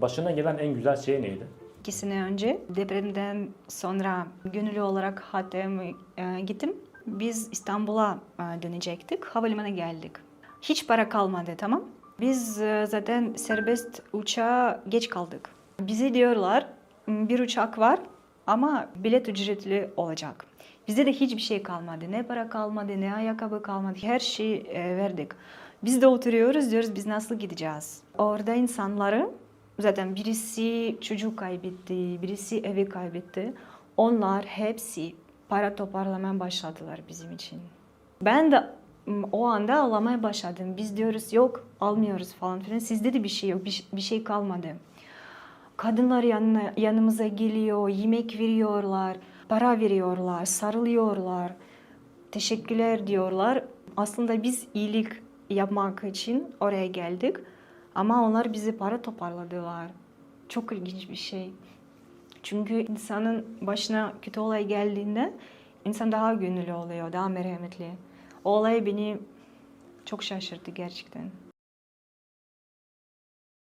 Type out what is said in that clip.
Başına gelen en güzel şey neydi? İki sene önce depremden sonra gönüllü olarak Hatay'a e, gittim. Biz İstanbul'a e, dönecektik. Havalimanına geldik. Hiç para kalmadı tamam. Biz e, zaten serbest uçağa geç kaldık. Bize diyorlar "M, bir uçak var ama bilet ücretli olacak. Bizde de hiçbir şey kalmadı. Ne para kalmadı, ne ayakkabı kalmadı. Her şeyi verdik. Biz de oturuyoruz diyoruz biz nasıl gideceğiz? Orada insanları zaten birisi çocuk kaybetti, birisi evi kaybetti. Onlar hepsi para toparlamaya başladılar bizim için. Ben de o anda ağlamaya başladım. Biz diyoruz yok almıyoruz falan filan. Sizde de bir şey yok, bir, bir şey kalmadı. Kadınlar yanına, yanımıza geliyor, yemek veriyorlar, para veriyorlar, sarılıyorlar, teşekkürler diyorlar. Aslında biz iyilik yapmak için oraya geldik ama onlar bizi para toparladılar. Çok ilginç bir şey. Çünkü insanın başına kötü olay geldiğinde insan daha gönüllü oluyor, daha merhametli. O olay beni çok şaşırttı gerçekten.